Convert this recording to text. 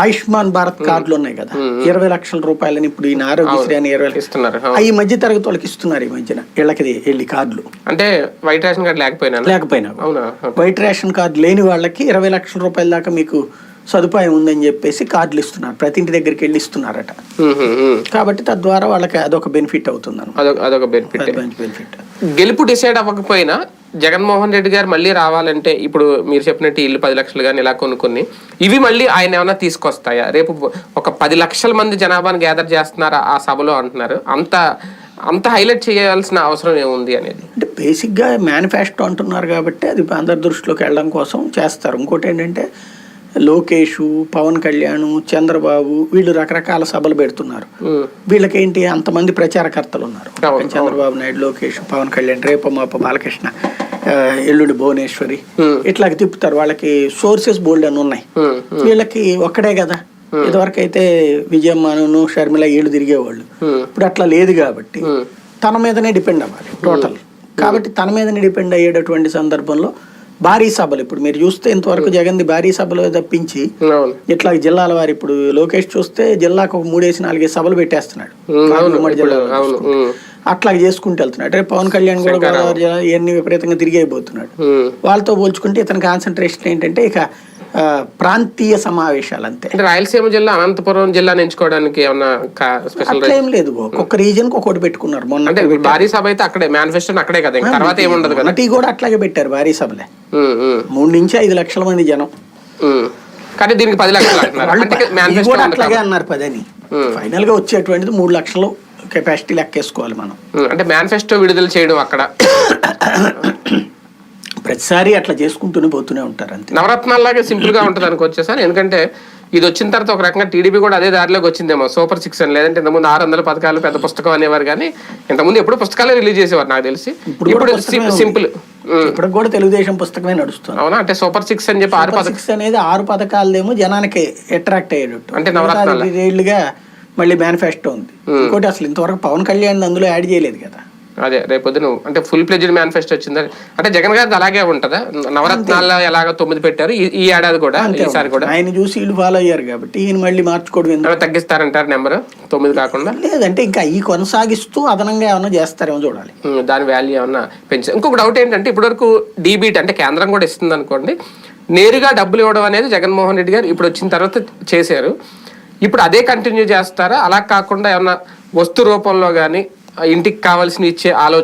ఆయుష్మాన్ భారత్ కార్డులు ఉన్నాయి కదా. ఇరవై లక్షల రూపాయలని ఇప్పుడు ఈయన ఆరోగ్యశ్రీ అని ఇరవై ఇస్తున్నారు. ఈ మధ్య తరగతి వాళ్ళకి ఇస్తున్నారు ఈ మధ్యన. ఇళ్ళకి వెళ్ళి కార్డులు. అంటే వైట్ రేషన్ కార్డు లేకపోయినా? లేకపోయినా. వైట్ రేషన్ కార్డు లేని వాళ్ళకి ఇరవై లక్షల రూపాయల దాకా మీకు సదుపాయం ఉందని చెప్పేసి కార్డులు ఇస్తున్నారు. ప్రతి ఇంటి దగ్గరికి వెళ్ళి ఇస్తున్నారట. కాబట్టి తద్వారా వాళ్ళకి అదొక బెనిఫిట్ అవుతుంది అదొక బెనిఫిట్ గెలుపు డిసైడ్ అవ్వకపోయినా జగన్మోహన్ రెడ్డి గారు మళ్ళీ రావాలంటే ఇప్పుడు మీరు చెప్పినట్టు ఇల్లు పది లక్షలు కానీ ఇలా కొనుక్కుని ఇవి మళ్ళీ ఆయన ఏమైనా తీసుకొస్తాయా? రేపు ఒక పది లక్షల మంది జనాభాని గ్యాదర్ చేస్తున్నారా ఆ సభలో అంటున్నారు. అంత అంత హైలైట్ చేయాల్సిన అవసరం ఏముంది అనేది? అంటే బేసిక్గా మేనిఫెస్టో అంటున్నారు కాబట్టి అది అందరి దృష్టిలోకి వెళ్ళడం కోసం చేస్తారు. ఇంకోటి ఏంటంటే లోకేష్ పవన్ కళ్యాణ్ చంద్రబాబు వీళ్ళు రకరకాల సభలు పెడుతున్నారు. వీళ్ళకేంటి? అంతమంది ప్రచారకర్తలు ఉన్నారు చంద్రబాబు నాయుడు లోకేష్ పవన్ కళ్యాణ్ రేపు మాప బాలకృష్ణ ఎల్లుండి భువనేశ్వరి. ఇట్లా తిప్పుతారు. వాళ్ళకి సోర్సెస్ బోల్డ్ అని ఉన్నాయి. వీళ్ళకి ఒక్కడే కదా. ఇదివరకు అయితే విజయమ్మను షర్మిల ఏళ్ళు తిరిగేవాళ్ళు. ఇప్పుడు అట్లా లేదు కాబట్టి తన మీదనే డిపెండ్ అవ్వాలి టోటల్. కాబట్టి తన మీదనే డిపెండ్ అయ్యేటటువంటి సందర్భంలో భారీ సభలు. ఇప్పుడు మీరు చూస్తే ఇంతవరకు జగన్ది భారీ సభలు తప్పించి ఇట్లా జిల్లాల వారు ఇప్పుడు లోకేష్ చూస్తే జిల్లాకు ఒక మూడేసి నాలుగేసి సభలు పెట్టేస్తున్నాడు. ఉమ్మడి జిల్లాలో అవును. ఉమ్, అట్లా చేసుకుంటూ వెళ్తున్నాడు. అంటే పవన్ కళ్యాణ్ కూడా గోదావరి జిల్లా ఇవన్నీ విపరీతంగా తిరిగైపోతున్నాడు ఉమ్. వాళ్ళతో పోల్చుకుంటే ఇతని కాన్సన్ట్రేషన్ ఏంటంటే ఇక ప్రాంతీయ సమావేశాలు అంతే రాయలసీమ జిల్లా అనంతపురం జిల్లాని ఎంచుకోవడానికి ఏమన్నా స్పెషల్ అట్లా ఏం లేదు ఒక్కొక్క రీజన్ ఒక్కొక్కటి పెట్టుకున్నారు మొన్న అంటే భారీ సభ అయితే అక్కడే మేనిఫెస్టో అక్కడే కదా తర్వాత ఏముండదు కదా? మొన్నటి కూడా అట్లాగే పెట్టారు భారీ సభలే. మూడు నుంచి ఐదు లక్షల మంది జనం. కానీ దీనికి పది లక్షలు కూడా అట్లాగే అన్నారు పదని. ఫైనల్గా వచ్చేటువంటిది మూడు లక్షలు కెపాసిటీ లెక్కేసుకోవాలి మనం. అంటే మేనిఫెస్టో విడుదల చేయడం అక్కడ. ప్రతిసారి అట్లా చేసుకుంటూనే పోతూనే ఉంటారు అంతే. నవరత్నాల్లాగే సింపుల్గా ఉంటుంది అనుకోవచ్చు సార్ ఎందుకంటే ఇది వచ్చిన తర్వాత ఒక రకంగా టీడీపీ కూడా అదే దారిలోకి వచ్చిందేమో. సూపర్ సిక్స్ అని లేదంటే ఇంతకుముందు ఆరు వందల పథకాలు పెద్ద పుస్తకం అనేవారు కానీ ఇంతకుముందు ఎప్పుడు పుస్తకాలే రిలీజ్ చేసేవారు నాకు తెలిసి. ఇప్పుడు ఇప్పుడు. సింపుల్. ఇప్పటికి కూడా తెలుగుదేశం పుస్తకమే నడుస్తుంది. అవునా? అంటే సూపర్ సిక్స్ అని చెప్పి ఆరు సిక్స్ అనేది ఆరు పథకాలేమో జనానికి అట్రాక్ట్ అయ్యేటట్టు. అంటే ఏళ్ళుగా మళ్ళీ మేనిఫెస్టో ఉంది. ఇంకోటి అసలు ఇంతవరకు పవన్ కళ్యాణ్ అందులో యాడ్ చేయలేదు కదా. అదే రేపొద్దున అంటే ఫుల్ ప్లెజ్డ్ మేనిఫెస్టో వచ్చిందని అంటే జగన్ గారిది అలాగే ఉంటదా? నవరత్నాల్లో ఎలాగ తొమ్మిది పెట్టారు ఈ- ఏడాది కూడా ఈసారి కూడా. ఆయన చూసి వీళ్ళు ఫాలో అయ్యారు కాబట్టి ఈయన మళ్ళీ మార్చుకోవడం తగ్గిస్తారంటారు నెంబర్? తొమ్మిది కాకుండా? లేదంటే ఇంకా ఈ కొనసాగిస్తూ అదనంగా ఏమైనా చేస్తారేమో చూడాలి. దాని వాల్యూ ఏమన్నా పెంచారు ఇంకొక డౌట్ ఏంటంటే ఇప్పటివరకు డీబీట్ అంటే కేంద్రం కూడా ఇస్తుంది అనుకోండి. నేరుగా డబ్బులు ఇవ్వడం అనేది జగన్మోహన్ రెడ్డి గారు ఇప్పుడు వచ్చిన తర్వాత చేశారు. ఇప్పుడు అదే కంటిన్యూ చేస్తారా? అలా కాకుండా ఏమన్నా వస్తు రూపంలో కానీ ఇంటికి కావాల్సిన ఇచ్చే ఆలోచన